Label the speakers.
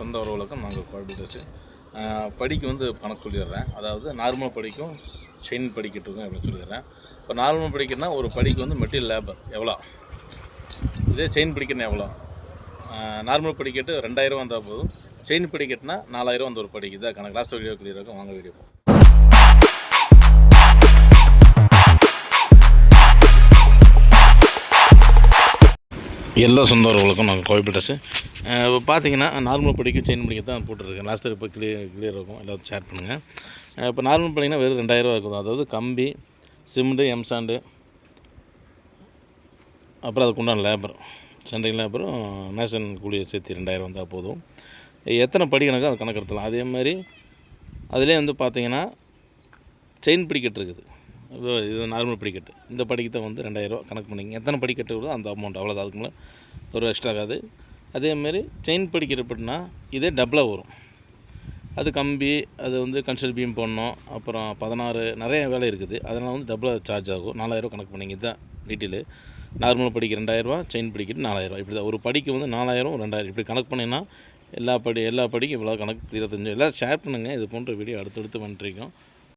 Speaker 1: சொந்த உறவுகளுக்கும் நாங்கள் கோஆர்டினேட்டர்ஸு படிக்கு வந்து பணம் சொல்லிடுறேன். அதாவது நார்மல் படிக்கும் செயின் படிக்கட்டுக்கும் அப்படின்னு சொல்லிடுறேன். இப்போ நார்மல் படிக்கணும்னா ஒரு படிக்கு வந்து மெட்டீரியல் லேபர் எவ்வளோ? இதே செயின் படிக்கணும் எவ்வளோ? நார்மல் படிக்கட்டு ரெண்டாயிரம் வந்தால் போதும். செயின் படிக்கட்டுனா நாலாயிரம் வந்து ஒரு படிக்கு. இதாக கணக்கு. லாஸ்ட் வீடியோ கிளியராக வாங்க வீடியோ எல்லா சொந்தவர்களுக்கும் நாங்கள் கோயபிட்டஸு இப்போ பார்த்தீங்கன்னா நார்மல் படிக்கும் செயின் படிக்க தான் போட்டுருக்கேன் லாஸ்ட் இப்போ கிளியர் கிளியர் இருக்கும். எல்லாத்தையும் ஷேர் பண்ணுங்கள் இப்போ நார்மல் படிங்கன்னா வெறும் ரெண்டாயிரரூவா இருக்கும். அதாவது கம்பி சிமெண்ட்டு எம்சாண்டு அப்புறம் அதுக்கு உண்டான லேபர் சென்ட்ரிங் லேபரும் நேஷன் கூலியை சேர்த்து ரெண்டாயிரம் வந்தால் போதும். எத்தனை படி கணக்கு அது கணக்கு எடுத்துலாம் அதே மாதிரி அதிலே வந்து பார்த்திங்கன்னா செயின் பிடிக்கிட்டு இருக்குது இது இது நார்மல் படிக்கட்டு. இந்த படிக்கு தான் வந்து ரெண்டாயிரரூவா கணக்கு பண்ணிங்க எத்தனை படிக்கட்டு வருதோ அந்த அமௌண்ட் அவ்வளோதான் அதுக்கு மேலே ஒரு எக்ஸ்ட்ரா ஆகாது அதேமாரி செயின் படிக்கிற அப்படின்னா இதே டபுளாக வரும். அது கம்பி அது வந்து கன்சல் பீம் போடணும். அப்புறம் பதினாறு நிறைய வேலை இருக்குது. அதனால் வந்து டபுளாக சார்ஜ் ஆகும். நாலாயிரம் கணக்கு பண்ணிங்க இதுதான் டீட்டெயிலு நார்மல் படிக்கு ரெண்டாயிரரூவா செயின் படிக்கிட்டு நாலாயிரரூவா இப்படி தான் ஒரு படிக்கு வந்து நாலாயிரம் ரெண்டாயிரம். இப்படி கணக்கு பண்ணிங்கன்னா எல்லா படி எல்லா படிக்கும் இவ்வளோ கணக்கு இருபத்தஞ்சு. எல்லாம் ஷேர் பண்ணுங்கள் இது போன்ற வீடியோ அடுத்தடுத்து வந்துட்டுருக்கோம்